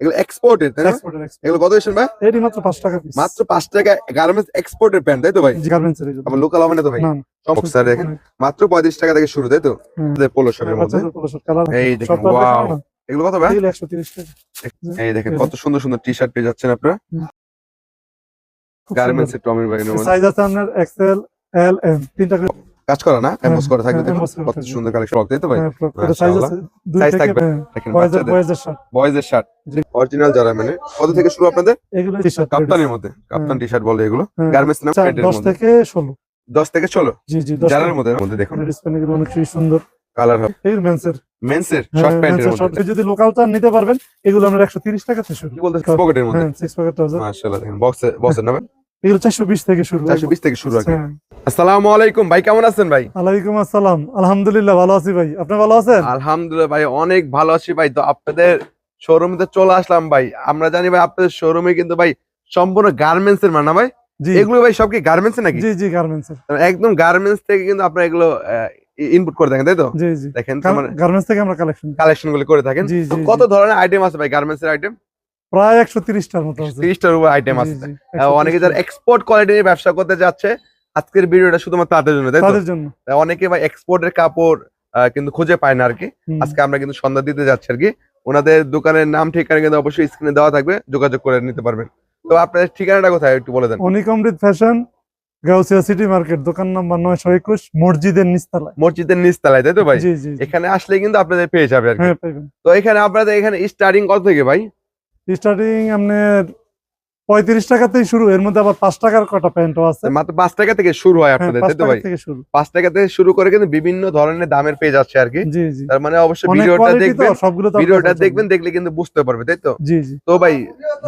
এগুলো এক্সপোর্টের তাই না? এগুলো কত এসেন ভাই? এটি মাত্র পাঁচ টাকা পিস মাত্র পাঁচ টাকা গার্মেন্টস এক্সপোর্টের প্যান্ট তাই তো ভাই? গার্মেন্টস এর। আবার লোকাল হবে না তো ভাই? বক্সার দেখেন মাত্র পঁয়ত্রিশ টাকা থেকে শুরু তাই তো। পোলো শার্টের মধ্যে। colour এই দেখেন ওয়াও এগুলো কত ভাই? এগুলো একশো তিরিশ টাকা। এই দেখেন কত সুন্দর সুন্দর টি শার্ট পেয়ে যাচ্ছেন আপনারা। গার্মেন্টস এর টমির মধ্যে। সাইজ আছে আপনার এক্সেল এল এম তিনটা কাজ করা না এমবস করা থাকবে হ্যাঁ, দেখুন কত সুন্দর কালেকশন তাই তো ভাই? হ্যাঁ, এটা সাইজ আছে দুই থেকে থাকবে। হ্যাঁ, দেখেন বয়েজের শার্ট বয়েজের শার্ট অরিজিনাল যারা মানে কত থেকে শুরু আপনাদের? এগুলো টি শার্ট কাপ্তানের মধ্যে। কাপ্তান টি শার্ট বলে এগুলো। হ্যাঁ। গার্মেন্টস নাম প্যান্টের দশ মধ্যে। থেকে ষোলো। দশ থেকে ষোলো? জি জি যারার মধ্যে মধ্যে দেখুন। ডিসপ্লে এগুলো অনেক সুন্দর। কালার হবে। এগুলো মেন্সের মেন্স এর শর্ট প্যান্টের মধ্যে যদি লোকাল চান নিতে পারবেন এগুলো আমরা একশো তিরিশ টাকা থেকে শুরু। বলতে পকেটের মধ্যে। হ্যাঁ সিক্স পকেট ট্রাউজার মাশাআল্লাহ দেখেন বক্সে বক্সের নামে। এগুলো চারশো বিশ থেকে শুরু 420 থেকে শুরু আর হ্যাঁ। আসসালামু আলাইকুম ভাই কেমন আছেন ভাই? আলাইকুম আসসালাম। আলহামদুলিল্লাহ ভালো আছি ভাই। আপনি ভালো আছেন? আলহামদুলিল্লাহ ভাই অনেক ভালো আছি ভাই। তো আপনাদের শোরুমে তো চলে আসলাম ভাই। আমরা জানি ভাই আপনাদের শোরুমে কিন্তু ভাই সম্পূর্ণ গার্মেন্টস এর মানা ভাই। এগুলো ভাই সব কি গার্মেন্টস নাকি? জি জি গার্মেন্টস একদম গার্মেন্টস থেকে কিন্তু আপনারা এগুলো ইনপুট করে থাকেন তাই তো? জি জি। দেখেন মানে গার্মেন্টস থেকে আমরা কালেকশন কালেকশনগুলো করে থাকেন। কত ধরনের আইটেম আছে ভাই গার্মেন্টস এর আইটেম প্রায় একশো তিরিশটার মতো তিরিশটার উপর আইটেম আছে। জি, আহ, 130 অনেকে যারা এক্সপোর্ট কোয়ালিটি নিয়ে ব্যবসা করতে যাচ্ছে আজকের ভিডিওটা শুধুমাত্র তাদের জন্য তাদের জন্য। অনেকে ভাই এক্সপোর্টের কাপড় কিন্তু খুঁজে পায় না আর কি। আজকে আমরা কিন্তু সন্ধ্যা দিতে যাচ্ছি আর কি। ওনাদের দোকানের নাম ঠিকানা কিন্তু অবশ্যই স্ক্রিনে দেওয়া থাকবে যোগাযোগ করে নিতে পারবেন। তো আপনাদের ঠিকানাটা কোথায় একটু বলে দেন? Anik Amrit fashion Gausia city market দোকান নাম্বার নয়শো একুশ মসজিদের নিচতলায়। মসজিদের নিচতলায় তাই তো ভাই। এখানে আসলে কিন্তু আপনাদের পেয়ে যাবে আর কি। হ্যাঁ তো এখানে আপনাদের এখানে স্টার্টিং কত থেকে ভাই? স্টার্টিং আপনার পঁয়ত্রিশ টাকাতেই শুরু এর মধ্যে আবার পাঁচ টাকার কটা প্যান্টও আছে। মাত্র পাঁচ টাকা থেকে শুরু হয় হ্যাঁ, আপনাদের তাই তো টাকা ভাই? থেকে শুরু। পাঁচ টাকা থেকে শুরু করে কিন্তু বিভিন্ন ধরনের দামের পেয়ে যাচ্ছে আর কি। তার মানে অবশ্যই ভিডিওটা দেখবেন সবগুলো ভিডিওটা দেখবেন দেখলে কিন্তু বুঝতে পারবে তাই তো? জি জি। তো ভাই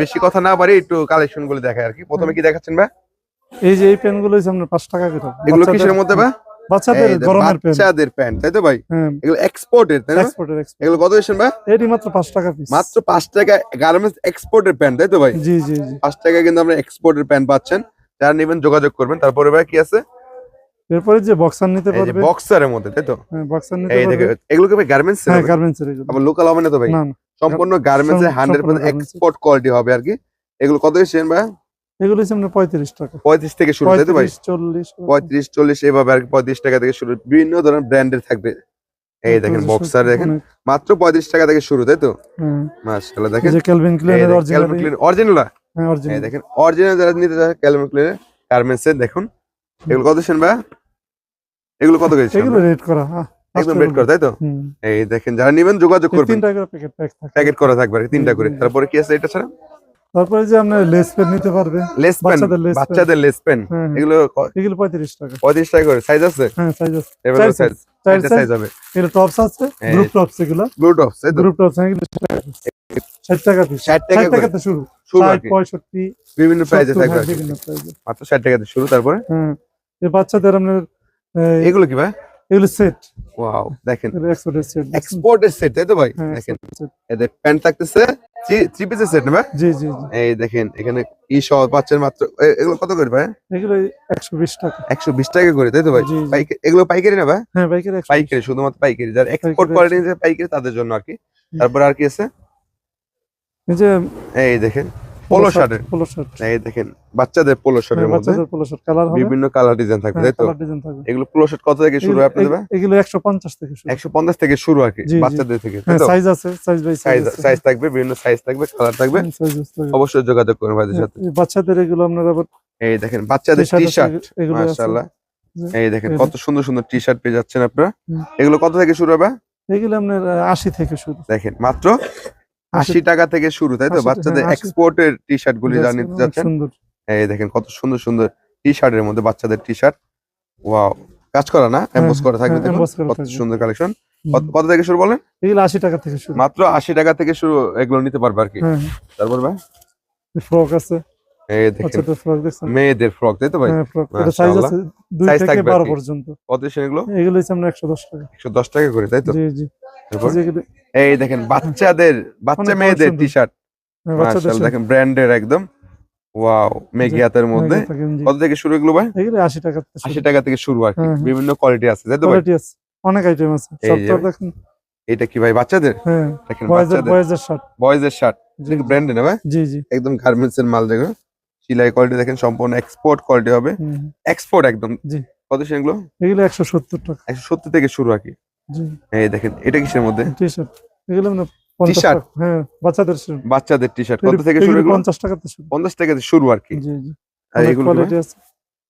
বেশি কথা না পারি একটু কালেকশনগুলো দেখায় আর কি। প্রথমে কি দেখাচ্ছেন ভাই? এই যে এই প্যান্টগুলো আপনার পাঁচ টাকা এগুলো কিসের মধ্যে ভাই? বাচ্চাদের গরমের প্যান্ট বাচ্চাদের প্যান্ট তাই তো ভাই? এগুলো এক্সপোর্টের তাই না? এক্সপোর্টের এগুলো কত এসেন ভাই? এটি মাত্র পাঁচ টাকা পিস মাত্র টাকা গার্মেন্টস এক্সপোর্টের প্যান্ট তাই তো ভাই? জি জি জি। পাঁচ টাকা কিন্তু আমরা এক্সপোর্টের প্যান্ট পাচ্ছেন। যারা নেবেন যোগাযোগ করবেন। তারপরে ভাই কি আছে? এরপরে যে বক্সার নিতে পারবে। বক্সারের মধ্যে তাই তো? হ্যাঁ বক্সার নিতে এই দেখে এগুলো কি গার্মেন্টস হ্যাঁ গার্মেন্টস এর আবার লোকাল হবে না তো ভাই? সম্পূর্ণ গার্মেন্টস এর সম- হান্ড্রেড সম্পূর্ণ পার্সেন্ট garments এর। এক্সপোর্ট কোয়ালিটি হবে আর কি। এগুলো কত এসেছেন ভাই? এগুলো হচ্ছে আপনার পঁয়ত্রিশ টাকা। পঁয়ত্রিশ থেকে শুরু তাই তো ভাই? পঁয়ত্রিশ চল্লিশ পঁয়ত্রিশ চল্লিশ এভাবে আর পঁয়ত্রিশ টাকা থেকে শুরু। বিভিন্ন ধরনের ব্র্যান্ডের থাকবে। এই দেখেন বক্সার দেখেন। মাত্র পঁয়ত্রিশ টাকা থেকে শুরু তাই তো? হ্যাঁ। মাশাআল্লাহ দেখেন। যে ক্যালভিন ক্লেনের অরিজিনাল অরিজিনাল হ্যাঁ এই দেখেন অরিজিনাল যারা নিতে চায় ক্যালভিন ক্লিনের গার্মেন্টস এর দেখুন। এগুলো কত এগুলো কত এগুলো করা হ্যাঁ। একদম রেড করে তাই তো? এই দেখেন যারা নেবেন যোগাযোগ করবেন। তিনটা করে প্যাকেট প্যাকেট করা থাকবে তিনটা করে। তারপরে কি আছে এটা ছাড়া? তারপরে যে আপনার লেস পেন নিতে পারবে লেস পেন বাচ্চাদের লেস পেন হ্যাঁ হ্যাঁ। এগুলো এগুলো পঁয়ত্রিশ টাকা। পঁয়ত্রিশ টাকা করে। সাইজ আছে? হ্যাঁ সাইজ আছে। এভাবে সাইজ সাইজ হবে। এগুলো টপস আছে গ্রুপ টপস এগুলো। তাই তো। গ্রুপ টপস এগুলো ষাট টাকা পিস 60 টাকা। টাকাতে শুরু। শুরু আর ষাট কি। পঁয়ষট্টি বিভিন্ন প্রাইসে সত্তর, থাকবে হ্যাঁ। বিভিন্ন। মাত্র ষাট টাকাতে শুরু তারপরে? হ্যাঁ এই বাচ্চাদের আপনার এগুলো কি ভাই? এগুলো সেট ওয়াও দেখেন। এক্সপোর্টের সেট এক্সপোর্টের সেট তাই তো ভাই? হ্যাঁ দেখেন। এদের প্যান্ট থাকতেছে থ্রি পিসের সেট না জি জি এই দেখেন এখানে ই সহ পাচ্ছেন মাত্র এগুলো কত করে ভাই? এগুলো একশো বিশ টাকা। একশো বিশ টাকা করে তাই তো ভাই। এগুলো পাইকারি না ভাই? হ্যাঁ পাইকারি পাইকারি শুধুমাত্র পাইকারি। যারা এক্সপোর্ট কোয়ালিটি যে পাইকারি তাদের জন্য আর কি। তারপর আর কি আছে? এই যে এই দেখেন। পোলো শার্টের পোলো শার্ট এই দেখেন বাচ্চাদের পোলো শার্টের মধ্যে বাচ্চাদের পোলো শার্ট কালার হবে? বিভিন্ন কালার ডিজাইন থাকবে তাই তো? কালার ডিজাইন থাকবে। এগুলো পোলো শার্ট কত থেকে শুরু হয় আপনাদের এগুলো- এগুলো একশো পঞ্চাশ থেকে শুরু। একশো পঞ্চাশ থেকে শুরু আর কি। বাচ্চাদের থেকে তাই হ্যাঁ তো? সাইজ আছে সাইজ বাই সাইজ সাইজ থাকবে বিভিন্ন সাইজ থাকবে কালার থাকবে। অবশ্যই যোগাযোগ করবেন ভাইদের সাথে। বাচ্চাদের এগুলো আপনার এই দেখেন বাচ্চাদের টি t-shirt শার্ট আছে, এগুলো আছে। মাশাআল্লাহ। এই দেখেন কত সুন্দর সুন্দর টি শার্ট পেয়ে যাচ্ছেন আপনারা। এগুলো কত থেকে শুরু হবে? এগুলো আপনার আশি থেকে শুরু। দেখেন মাত্র আশি টাকা থেকে শুরু তাই তো? বাচ্চাদের হ্যাঁ, 80 এক্সপোর্টের টি শার্ট গুলি যা নিতে অনেক যাচ্ছেন এই দেখেন কত সুন্দর সুন্দর টি শার্টের মধ্যে বাচ্চাদের টি শার্ট ওয়াও কাজ করা না? এমবোস করে থাকবে হ্যাঁ, দেখুন কত সুন্দর কালেকশন। কত থেকে শুরু বলেন? এগুলো আশি টাকা থেকে শুরু। মাত্র আশি টাকা থেকে শুরু এগুলো নিতে পারবে আর কি। হ্যাঁ। তারপর ভাই? ফ্রক আছে। মেয়েদের ফ্রক তাই তো ভাই? হ্যাঁ সাইজ আছে থেকে। পর্যন্ত। কত এগুলো? এগুলো হচ্ছে আমরা একশো দশ টাকা। একশো দশ টাকা করে তাই তো? জি জি। এই দেখেন বাচ্চাদের বাচ্চা মেয়েদের। টি শার্ট হ্যাঁ, মাশাআল্লাহ দেখেন ব্র্যান্ডের একদম। ওয়াও মেগিয়াতের মধ্যে। কত থেকে শুরু এগুলো ভাই? এগুলো আশি টাকা থেকে আশি টাকা থেকে শুরু আর কি। হ্যাঁ। বিভিন্ন কোয়ালিটি আছে তাই তো ভাই? কোয়ালিটি আছে। অনেক আইটেম আছে। সব তো দেখেন। এটা কি ভাই বাচ্চাদের? হ্যাঁ দেখেন বয়েজের বাচ্চাদের। বয়েজের শার্ট বয়েজের শার্ট না ভাই? জি জি। একদম গার্মেন্টস এর মাল দেখো সিলাই কোয়ালিটি দেখেন সম্পূর্ণ এক্সপোর্ট কোয়ালিটি হবে। এক্সপোর্ট একদম। জি। কত সেগুলো এগুলো? একশো সত্তর টাকা। একশো সত্তর থেকে শুরু আর কি। জি। এই দেখেন এটা কিসের মধ্যে? টি শার্ট এগুলো মানে T-shirt? টাকা। হ্যাঁ বাচ্চাদের বাচ্চাদের টি শার্ট কত থেকে শুরু পঞ্চাশ শুরু। পঞ্চাশ টাকা থেকে শুরু আর কি। জি জি। আর এগুলো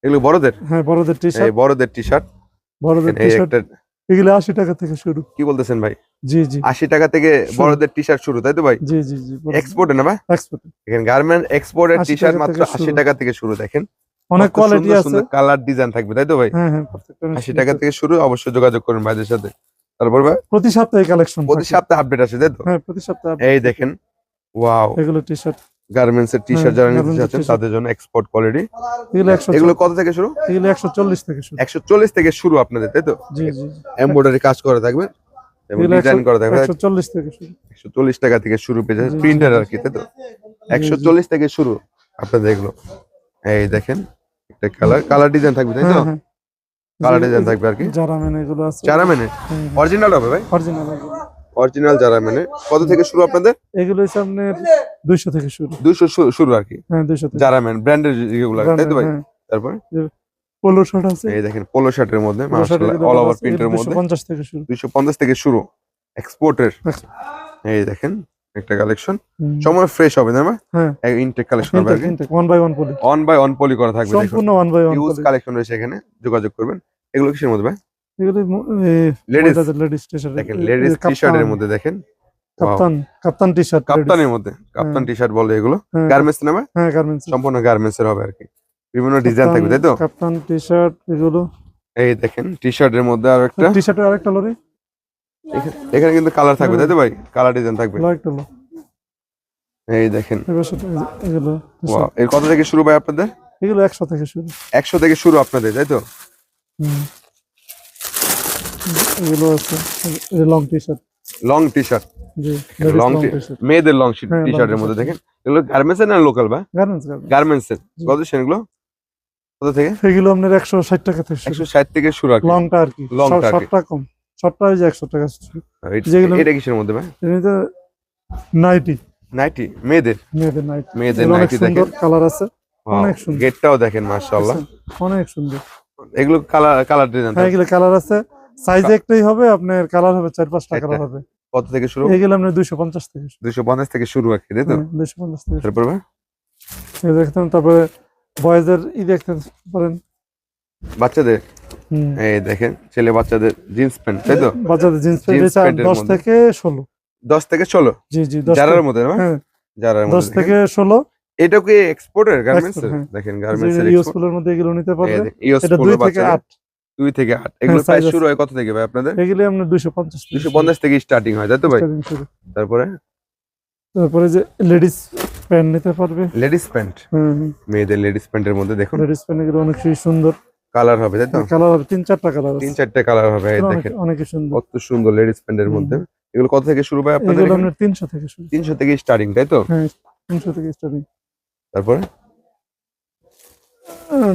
এগুলো বড়দের? হ্যাঁ বড়দের টি এই শার্ট বড়দের টি শার্ট বড়দের টি শার্ট এগুলো আশি টাকা থেকে শুরু। কি বলতেছেন ভাই? জি জি। আশি টাকা থেকে বড়দের টি শার্ট শুরু তাই তো ভাই? জি জি জি এক্সপোর্টে না ভাই? এক্সপোর্ট এখানে গার্মেন্ট এক্সপোর্টের টি শার্ট মাত্র আশি টাকা থেকে শুরু দেখেন। অনেক কোয়ালিটি আছে। কালার ডিজাইন থাকবে তাই তো ভাই? হ্যাঁ হ্যাঁ আশি টাকা থেকে শুরু অবশ্যই যোগাযোগ করুন ভাইদের সাথে। তারপর ভাই? প্রতি সপ্তাহে কালেকশন প্রতি সপ্তাহে আপডেট আছে তাই তো? হ্যাঁ প্রতি সপ্তাহে এই দেখেন ওয়াও এগুলো টি শার্ট গার্মেন্টস এর টি শার্ট হ্যাঁ, যারা নিতে চাচ্ছেন। তাদের জন্য এক্সপোর্ট কোয়ালিটি এগুলো কত থেকে শুরু? এগুলো একশো চল্লিশ থেকে শুরু। একশো চল্লিশ থেকে শুরু আপনাদের তাই তো? জি জি। এমব্রয়ডারি কাজ করা থাকবে এবং ডিজাইন করা থাকবে। একশো চল্লিশ থেকে শুরু। একশো চল্লিশ টাকা থেকে শুরু পেয়ে যাচ্ছে প্রিন্টার আর কি তাই তো? একশো চল্লিশ থেকে শুরু আপনাদের এগুলো। এই দেখেন একটা কালার কালার ডিজাইন থাকবে তাই তো? হ্যাঁ হ্যাঁ। কালার ডিজাইন থাকবে আর কি। মেনে এগুলো আছে। যারা মেনে অরিজিনাল হবে ভাই? অরিজিনাল অরিজিনাল যারা মেনে কত থেকে শুরু আপনাদের? এগুলো আপনার দুইশো থেকে শুরু। দুইশো শুরু আর কি? হ্যাঁ দুইশো থেকে। যারা মেন ব্র্যান্ডের যেগুলো তাই তো ভাই? হ্যাঁ। তারপরে? পোলো শার্ট আছে। এই দেখেন পোলো শার্টের মধ্যে মাশাআল্লাহ অল ওভার প্রিন্টের মধ্যে। পঞ্চাশ থেকে শুরু। দুইশো পঞ্চাশ থেকে শুরু এক্সপোর্টের আচ্ছা। এই দেখেন একটা কালেকশন। সময় ফ্রেশ হবে না? হ্যাঁ। ইনটেক কালেকশন হবে one by one poly by on poly করা থাকবে সম্পূর্ণ one by one use collection রয়েছে এখানে যোগাযোগ করবেন। এগুলো কিসের মধ্যে ভাই? লেডিস লেডিস টি শার্ট দেখেন লেডিস টি শার্টের মধ্যে দেখেন. কাপ্তান কাপ্তানের মধ্যে কাপ্তান শার্ট বলে এগুলো। গার্মেন্টস না ভাই? হ্যাঁ গার্মেন্টস সম্পূর্ণ গার্মেন্টস এর হবে আর কি। বিভিন্ন ডিজাইন থাকবে তাই তো? কাপ্তান এগুলো। এই দেখেন মধ্যে আর একটা। আরেকটা লরি? এখানে- কিন্তু কালার থাকবে তাই তো ভাই? কালার ডিজাইন থাকবে। আরেকটা এই দেখেন। এগুলো এর কত থেকে শুরু ভাই আপনাদের? এগুলো একশো থেকে শুরু। একশো থেকে শুরু আপনাদের তাই তো। এগুলো আছে long T shirt long T shirt জি লং টি মেয়েদের লং টি শার্টের মধ্যে দেখেন। এগুলো গার্মেন্টস না লোকাল বা? Garments garments. কত সেগুলো কত থেকে? এগুলো আপনার একশো ষাট টাকা থেকে শুরু। একশো ষাট থেকে শুরু কি। লংটা আর কি। Long টা আর কি। শর্টটা কম। শর্টটা যে একশো টাকা শুরু। এটা- যেগুলো- এটা কিসের মধ্যে ভাই এমনিতে নাইটি। নাইটি? মেয়েদের? মেয়েদের নাইটি। মেয়েদের নাইটি দেখেন। কালার আছে। অনেক সুন্দর। গেটটাও দেখেন মাশাআল্লাহ। অনেক সুন্দর। এগুলো কালার কালার ডিজাইন হ্যাঁ এগুলো কালার আছে। সাইজ একটাই হবে আপনার কালার হবে চার পাঁচটা কালার হবে। কত থেকে শুরু? এগুলো আপনার দুইশো পঞ্চাশ থেকে দুইশো পঞ্চাশ থেকে শুরু আর কি তাই তো? দুইশো পঞ্চাশ থেকে। তারপর এই দেখতেন তারপরে বয়েজের ই দেখতে পারেন বাচ্চাদের? এই দেখেন ছেলে বাচ্চাদের জিন্স প্যান্ট তাই তো? বাচ্চাদের জিন্স প্যান্ট দশ থেকে ষোলো। দশ থেকে ষোলো? জি জি দশ যারার মধ্যে না হ্যাঁ। যারার দশ মধ্যে দেখেন। থেকে ষোলো। এটা কি এক্সপোর্টের গার্মেন্টস হ্যাঁ। দেখেন গার্মেন্টস এর। মধ্যে এগুলো নিতে পারবে এটা দুই থেকে আট। দুই থেকে আট। এগুলো size প্রাইস শুরু হয় কত থেকে ভাই আপনাদের? এগুলো আপনার দুইশো পঞ্চাশ দুশো পঞ্চাশ থেকে স্টার্টিং হয় তাই তো ভাই? তারপরে? তারপরে যে লেডিস প্যান্ট নিতে পারবে। লেডিস প্যান্ট হুম মেয়েদের লেডিস প্যান্টের মধ্যে দেখুন। লেডিস প্যান্ট এগুলো অনেক সুন্দর। কালার হবে তাই তো? কালার হবে তিন চারটা কালার তিন চারটে কালার হবে দেখেন। অনেক সুন্দর। কত সুন্দর লেডিস প্যান্টের মধ্যে। এগুলো কত থেকে শুরু ভাই আপনাদের এগুলো আপনার তিনশো থেকে শুরু তিনশো থেকে স্টার্টিং তাই তো? হ্যাঁ তিনশো থেকে স্টার্টিং তারপরে?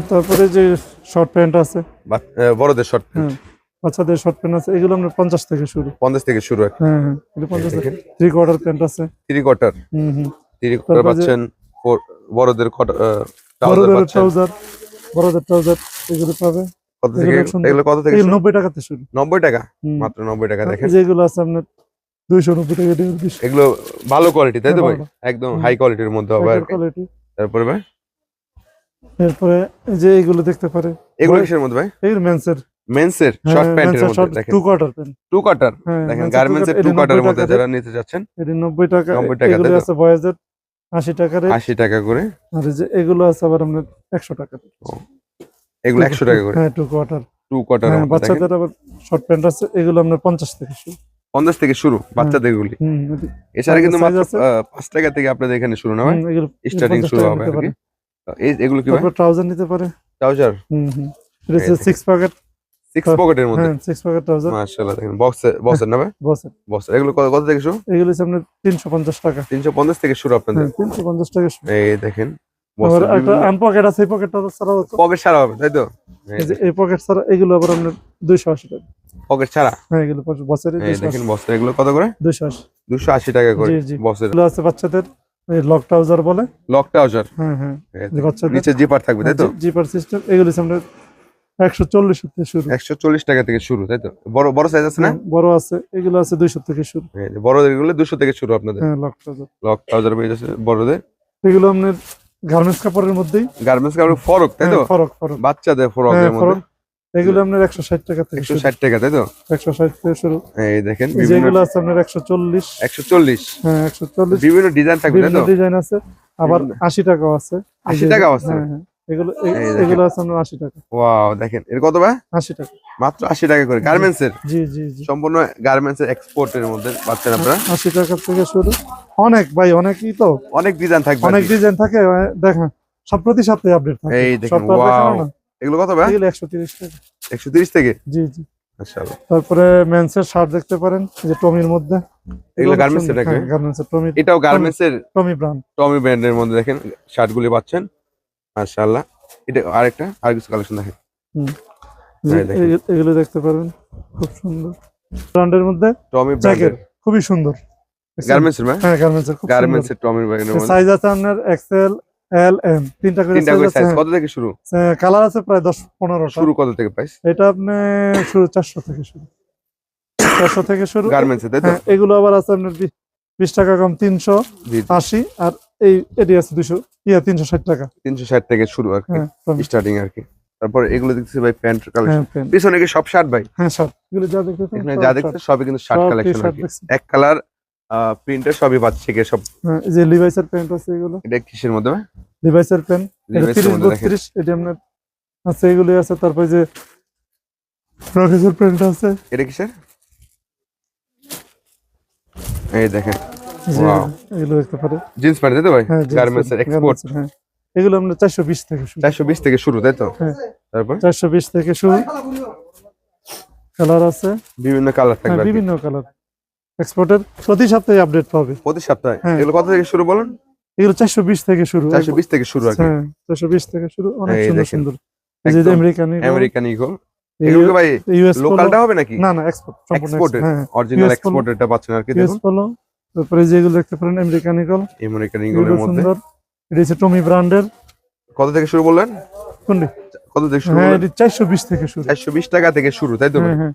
তারপরে যে শর্ট প্যান্ট আছে। বাচ- বড়দের শর্ট হ্যাঁ বাচ্চাদের শর্ট প্যান্ট আছে। এগুলো আপনার পঞ্চাশ থেকে শুরু। পঞ্চাশ থেকে শুরু হয় হ্যাঁ হ্যাঁ পঞ্চাশ থ্রি কোয়ার্টার প্যান্ট আছে। থ্রি কোয়ার্টার হুম হুম। থ্রি কোয়ার্টার পাচ্ছেন বড়দের বড়দের ট্রাউজার বড়দের ট্রাউজার এগুলো পাবে। কত থেকে এগুলো কত থেকে টাকাতে শুরু। নব্বই টাকা? মাত্র নব্বই টাকা দেখেন। যেগুলো আছে আপনার দুইশো নব্বই টাকা দেড় এগুলো ভালো কোয়ালিটি তাই তো ভাই? একদম হাই কোয়ালিটির মধ্যে হবে কোয়ালিটি তারপরে ভাই? এরপরে এই যে এইগুলো দেখতে পারে। এগুলো কিসের মধ্যে ভাই? এগুলো মেন্সের। মেন্সের শর্ট প্যান্টের মধ্যে দেখেন। টু কোয়ার্টার প্যান্ট টু হ্যাঁ দেখেন গার্মেন্টস এর টু এটা মধ্যে যারা নিতে যাচ্ছেন এটি নব্বই টাকা 90 টাকা, এগুলো আছে বয়েজের আশি টাকার আশি টাকা করে। আর যে এগুলো আছে আবার আপনার একশো টাকা এগুলো একশো টাকা করে? হ্যাঁ টু কোয়ার্টার টু হ্যাঁ বাচ্চাদের আবার শর্ট প্যান্ট আছে এগুলো আপনার পঞ্চাশ থেকে শুরু। পঞ্চাশ থেকে শুরু বাচ্চাদের গুলি এছাড়া কিন্তু মাত্র? পাঁচ টাকা থেকে আপনাদের এখানে শুরু না এগুলো স্টার্টিং শুরু হবে আর কি। এই এগুলো কি তারপর ট্রাউজার নিতে পারে। ট্রাউজার হুম হুম। এটা সিক্স প্যাকেট সিক্স পকেটের মধ্যে? হ্যাঁ সিক্স প্যাকেট ট্রাউজার মাশাআল্লাহ দেখেন বক্সের বক্সের না ভাই? বসে বক্সের এগুলো কত কত থেকে শুরু? এগুলো তিনশো পঞ্চাশ টাকা। তিনশো পঞ্চাশ থেকে শুরু আপনাদের? হ্যাঁ তিনশো পঞ্চাশ টাকা শুরু। এই দেখেন বক্সের একটা আনপকেট আছে এই পকেটটা ছাড়াও আছে। কবে সারা হবে তাই তো? এই এই যে এই পকেট ছাড়া এগুলো আবার আপনার দুইশো আশি টাকা। পকেট ছাড়া? হ্যাঁ এগুলো এই দেখেন বস্তা এগুলো কত করে? দুশো আশি। দুশো আশি টাকা করে বস্তা এগুলো আছে বাচ্চাদের। লক ট্রাউজার বলে? Lock trouser. হ্যাঁ হ্যাঁ। নিচে জিপার থাকবে তাই তো? জিপার সিস্টেম এগুলো আমরা একশো চল্লিশ থেকে শুরু। একশো চল্লিশ টাকা থেকে শুরু তাই তো? বড় বড় সাইজ আছে না? হ্যাঁ, বড় আছে এগুলো আছে দুইশো থেকে শুরু। এই বড় এগুলো দুশো থেকে শুরু আপনাদের। হ্যাঁ লক ট্রাউজার। লক ট্রাউজার পেয়ে যাচ্ছে বড়দের। এগুলো আপনার গার্মেন্টস কাপড়ের মধ্যেই। গার্মেন্টস কাপড় ফরক তাই তো? হ্যাঁ, ফরক ফরক। বাচ্চাদের হ্যাঁ, মধ্যে। ফরক। এগুলো আপনার একশো ষাট টাকা থেকে একশো ষাট টাকা তাই তো? একশো ষাট থেকে শুরু। এই দেখেন যেগুলো আছে আপনার একশো চল্লিশ। একশো চল্লিশ। হ্যাঁ একশো চল্লিশ। বিভিন্ন ডিজাইন থাকবে বিভিন্ন ডিজাইন আছে। আবার আশি টাকাও আছে। এই 80 যে- টাকাও আছে? হ্যাঁ হ্যাঁ। এগুলো। এগুলো আছে আপনার আশি টাকা। ওয়াও দেখেন। এর কত ভাই? আশি টাকা। মাত্র আশি টাকা করে। গার্মেন্টস এর জি জি জি। সম্পূর্ণ গার্মেন্টস এর এক্সপোর্টের মধ্যে পাচ্ছেন আপনারা? আশি টাকা থেকে শুরু। অনেক ভাই অনেকই তো। অনেক ডিজাইন থাকবে অনেক ডিজাইন থাকে দেখেন সব প্রতি সপ্তাহে আপডেট থাকে। এই দেখেন ওয়াও। না। এগুলো কত ভাই? এগুলো একশো তিরিশ টাকা। একশো তিরিশ থেকে? জি জি। মাশাআল্লাহ। তারপরে মেন্সের শার্ট দেখতে পারেন যে টমির মধ্যে। এগুলো গার্মেন্টস এর নাকি? গার্মেন্টস টমি এটাও গার্মেন্টস এর টমি ব্র্যান্ড টমি ব্র্যান্ডের মধ্যে দেখেন শার্ট গুলি পাচ্ছেন। মাশাআল্লাহ। এটা আরেকটা আর কিছু কালেকশন দেখেন। এগুলো দেখতে পারবেন খুব সুন্দর। ব্র্যান্ডের মধ্যে টমি ব্র্যান্ডের খুবই সুন্দর। গার্মেন্টস এর হ্যাঁ গার্মেন্টস খুব গার্মেন্টস এর টমি ব্র্যান্ডের মধ্যে। সাইজ আছে আপনার এক্সেল এল এম তিনটা করে তিনটা করে সাইজ সাইজ কত থেকে শুরু? কালার আছে প্রায় দশ পনেরোটা। শুরু কত থেকে প্রাইস এটা আপনি শুরু চারশো থেকে শুরু। চারশো থেকে শুরু। গার্মেন্টস তাই তো? হ্যাঁ এগুলো আবার আছে আপনার বি- বিশ টাকা কম তিনশো জি আশি আর এই এটি আছে দুশো ইয়া তিনশো ষাট টাকা। তিনশো ষাট থেকে শুরু আর কি হ্যাঁ স্টার্টিং আর কি। তারপর এগুলো দেখতেছি ভাই প্যান্ট কালেকশন হ্যাঁ পিছনে কি সব শার্ট ভাই? হ্যাঁ এগুলো যা দেখতেছেন এখানে যা। সবই কিন্তু শার্ট কালেকশন আর কি। এক কালার প্রিন্টের সবই পাচ্ছে কি সব। হ্যাঁ, যে লিভাইসের প্যান্ট আছে এগুলো। এটা কিসের মধ্যে ভাই? লিভাইসের প্যান্ট এটা মধ্যে দেখেন। আপনার আছে এগুলি আছে। তারপরে যে রকেসের প্যান্ট আছে। এটা কিসের? এই দেখেন। এগুলো দেখতে পারে। জিন্স প্যান্ট তো ভাই? হ্যাঁ গার্মেন্টস এর এক্সপোর্ট হ্যাঁ। এগুলো আমরা চারশো বিশ থেকে শুরু। চারশো বিশ থেকে শুরু তাই তো? হ্যাঁ। তারপর? চারশো বিশ থেকে শুরু। কালার আছে। বিভিন্ন কালার হ্যাঁ থাকবে বিভিন্ন কালার এক্সপোর্টের প্রতি সপ্তাহে আপডেট পাবে। প্রতি সপ্তাহে? হ্যাঁ। এগুলো কত থেকে শুরু বলুন? এগুলো চারশো বিশ থেকে শুরু। চারশো বিশ থেকে শুরু হ্যাঁ চারশো বিশ থেকে শুরু। অনেক সুন্দর সুন্দর। আমেরিকান আমেরিকান ইগল এগুলো ভাই লোকালটা হবে নাকি? না না এক্সপোর্ট হ্যাঁ অরিজিনাল এক্সপোর্ট এটা পাচ্ছেন আর কি দেখুন। তারপরে যেগুলো দেখতে পারেন আমেরিকান ইগল আমেরিকান ইগলের মধ্যে। সুন্দর। এটা হচ্ছে টমি ব্র্যান্ডের কত থেকে শুরু বললেন? কোনটি? কত থেকে শুরু হ্যাঁ এটি চারশো বিশ থেকে শুরু। চারশো বিশ টাকা থেকে শুরু তাই তো হ্যাঁ হ্যাঁ।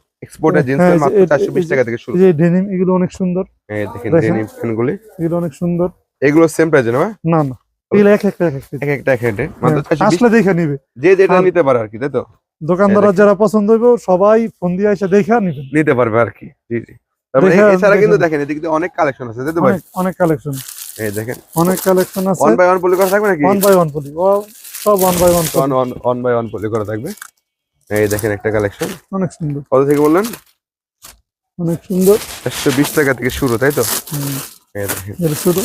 হ্যাঁ, জিন্সের এই যে মাত্র এটা- চারশো বিশ এই যে- টাকা থেকে শুরু। এই ডেনিম এগুলো অনেক সুন্দর। এই দেখেন। ডেনিম প্যান্টগুলি এগুলো অনেক সুন্দর। এগুলো সেম প্রাইস না না না। এগুলো এক একটা এক একটা। এক একটা এক একটা। মাত্র হ্যাঁ, চারশো বিশ? আসলে দেখে নিবে। যে যেটা নিতে পারে আর কি তাই তো? দোকানদাররা যারা পছন্দ হইব সবাই ফোন দিয়ে এসে দেখে নিবেন নিতে পারবে আর কি জি জি। তারপরে এছাড়া কিন্তু দেখে- দেখেন এদিকে অনেক কালেকশন আছে তাই তো ভাই? অনেক কালেকশন এই দেখেন। অনেক কালেকশন আছে। ওয়ান বাই ওয়ান পলি করা থাকবে নাকি? ওয়ান বাই ওয়ান পলি ও সব one by one one one by one poly করা থাকবে। এই দেখেন একটা কালেকশন অনেক সুন্দর। কত থেকে বললেন? অনেক সুন্দর। চারশো বিশ টাকা থেকে শুরু তাই তো? হুম, এই দেখেন। এর শুধু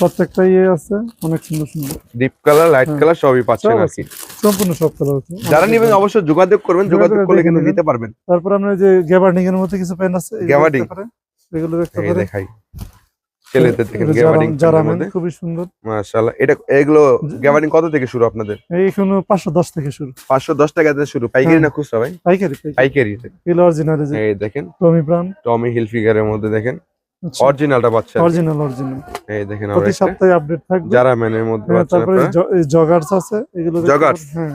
প্রত্যেকটা ইয়ে আছে অনেক সুন্দর সুন্দর। Deep colour light. কালার সবই পাচ্ছেন আর কি। সম্পূর্ণ সব কালার আছে। যারা নেবেন অবশ্যই যোগাযোগ করবেন যোগাযোগ করলে কিন্তু নিতে পারবেন। তারপর আমরা যে গ্যাবার্ডিং এর মধ্যে কিছু পেন আছে গ্যাবার্ডিং? এগুলো দেখতে এই পারেন। দেখাই। ছেলেদের দেখেন জারা- জারামেন, খুবই সুন্দর। মাশাআল্লাহ। এটা এগুলো গ্যাবার্ডিং কত থেকে শুরু আপনাদের? পাঁচশো দশ থেকে শুরু। পাঁচশো দশ টাকা থেকে শুরু। পাইকারি হ্যাঁ। না খুচরা ভাই? পাইকারি পাইকারি। এগুলো অরিজিনাল এই দেখেন। টমি ব্রাউন টমি হিলফিগারের মধ্যে দেখেন। অরিজিনালটা পাচ্ছেন। অরিজিনাল অরিজিনাল এই দেখেন প্রতি সপ্তাহে আপডেট থাকবে। যারা ম্যানের মধ্যে হ্যাঁ, পাচ্ছেন তারপরে জগার্স আছে এগুলো? পারেন, হ্যাঁ।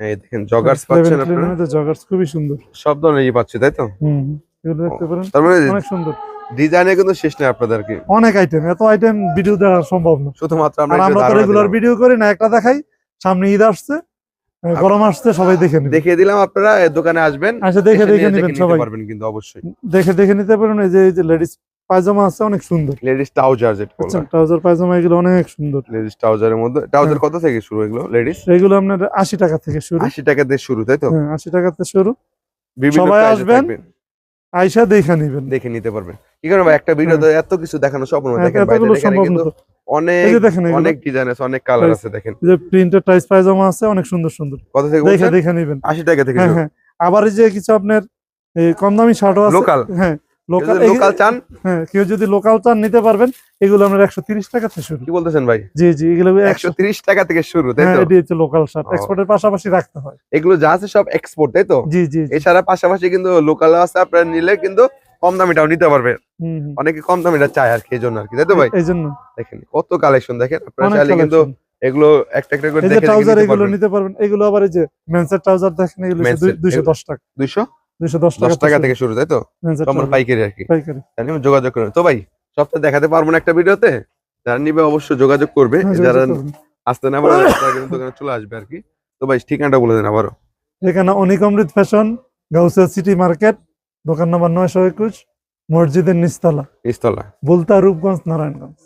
এই দেখেন জগার্স পাচ্ছেন আপনারা? জগার্স খুবই সুন্দর। সব ধরনেরই পাচ্ছে তাই তো? হুম হুম। এগুলো দেখতে পারেন। তার মানে অনেক সুন্দর। ডিজাইনে কিন্তু শেষ নেই আপনাদের কি অনেক আইটেম এত আইটেম ভিডিও দেওয়া সম্ভব না। শুধুমাত্র আমরা তো রেগুলার ভিডিও করি না একটা দেখাই সামনে ঈদ আসছে গরম আসছে সবাই দেখে নেবে। দেখিয়ে দিলাম আপনারা দোকানে আসবেন আচ্ছা দেখে দেখে নেবেন সবাই। পারবেন কিন্তু অবশ্যই। দেখে দেখে নিতে পারেন এই যে এই যে লেডিস পায়জামা আছে অনেক সুন্দর। লেডিস ট্রাউজার যেটা বলা ট্রাউজার পায়জামা এগুলো অনেক সুন্দর। লেডিস ট্রাউজারের মধ্যে ট্রাউজার কত থেকে শুরু এগুলো লেডিস এগুলো আপনার আশি টাকা থেকে শুরু। আশি টাকা দিয়ে শুরু তাই তো? হ্যাঁ আশি টাকাতে শুরু। বিভিন্ন সবাই আসবেন। আইসা দেখে নিবেন। দেখে নিতে পারবেন। কি কারণ ভাই একটা ভিডিওতে এত কিছু দেখানো স্বপ্ন হ্যাঁ, দেখেন বাইরে এখানে কিন্তু অনেক এই যে দেখেন এগুলো। অনেক ডিজাইন আছে অনেক কালার আছে দেখেন। যে প্রিন্টের টাইস পায়জামা আছে অনেক সুন্দর সুন্দর। কত থেকে দেখে দেখে নিবেন। আশি টাকা থেকে হ্যাঁ হ্যাঁ। আবার যে কিছু আপনার কম দামি শার্টও আছে। Local? হ্যাঁ লোকাল লোকাল চান? হ্যাঁ কেউ যদি লোকাল চান নিতে পারবেন। এগুলো আমরা একশো তিরিশ টাকা থেকে শুরু। কি বলতেছেন ভাই? জি জি এগুলো একশো একশো তিরিশ টাকা থেকে শুরু তাই হ্যাঁ তো? এটি হচ্ছে লোকাল শার্ট এক্সপোর্টের পাশাপাশি রাখতে হয়। এগুলো যা আছে সব এক্সপোর্ট তাই তো? জি জি জি। এছাড়া পাশাপাশি কিন্তু লোকাল আছে আপনারা নিলে কিন্তু কম দামিটাও নিতে পারবে। অনেকে কম দামিটা চায় আর কি এই জন্য আর কি তাই তো ভাই? এই জন্য দেখেন কত কালেকশন দেখেন আপনারা চাইলে কিন্তু এগুলো একটা একটা করে দেখে ট্রাউজার নিতে এগুলো নিতে পারবেন এগুলো আবার এই যে মেন্সের ট্রাউজার দেখেন এগুলো Men's এর, দুইশো দশ টাকা। দুইশো? দুইশো দশ দশ টাকা টাকা থেকে শুরু তাই তো? মেন্সের পাইকারি আর কি। পাইকারি। তাহলে যোগাযোগ করবেন তো ভাই সপ্তাহে দেখাতে পারব না একটা ভিডিওতে? যারা নিবে অবশ্যই যোগাযোগ করবে। হ্যাঁ, যারা আসতে না পারে দোকানে চলে আসবে আর কি। তো ভাই ঠিকানাটা বলে দেন আবারও। এখানে Anik Amrit fashion Gausia city market দোকান নম্বর নয়শো একুশ মসজিদের নিচতলা। ইস্তলা বুলতা রূপগঞ্জ নারায়ণগঞ্জ।